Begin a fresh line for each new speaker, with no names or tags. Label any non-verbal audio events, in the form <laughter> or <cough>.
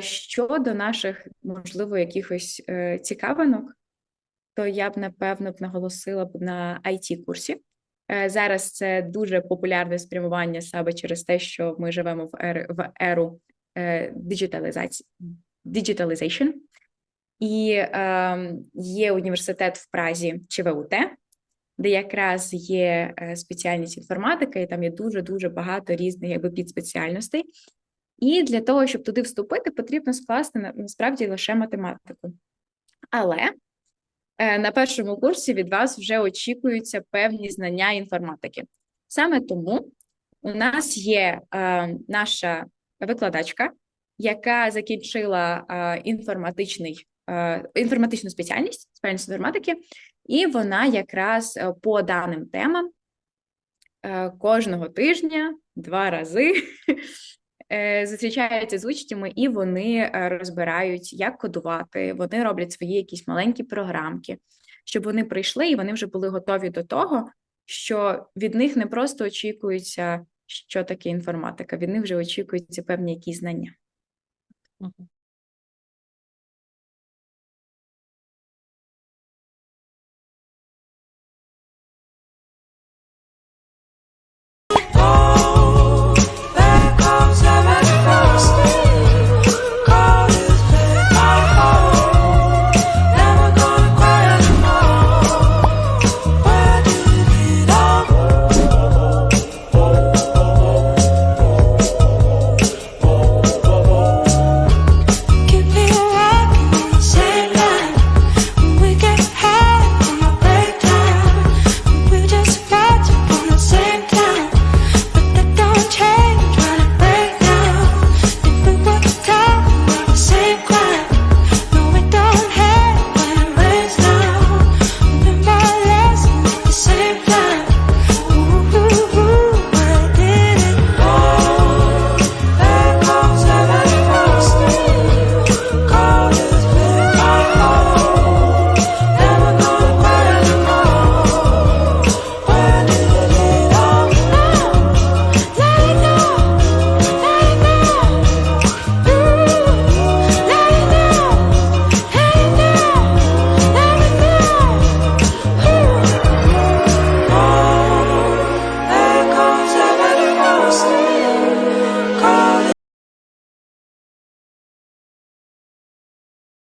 Щодо наших, можливо, якихось е, цікавинок, то я б напевно б наголосила б на it курсі. Е, Зараз це дуже популярне спрямування саме через те, що ми живемо в ери в еру е, digitalization. digitalization. І е, є університет в Празі ЧВУТ, де якраз є спеціальність інформатика, і там є дуже дуже багато різних якби підспеціальностей. І для того, щоб туди вступити, потрібно скласти насправді лише математику. Але е, на першому курсі від вас вже очікуються певні знання інформатики. Саме тому у нас є е, наша викладачка, яка закінчила е, інформатичний, е, інформатичну спеціальність, спеціальність інформатики, і вона якраз е, по даним темам кожного тижня два рази <laughs> зустрічаються з учнями, і вони е, розбирають, як кодувати. Вони роблять свої якісь маленькі програмки, щоб вони прийшли і вони вже були готові до того, що від них не просто очікується, що таке інформатика, від них вже очікуються певні якісь знання.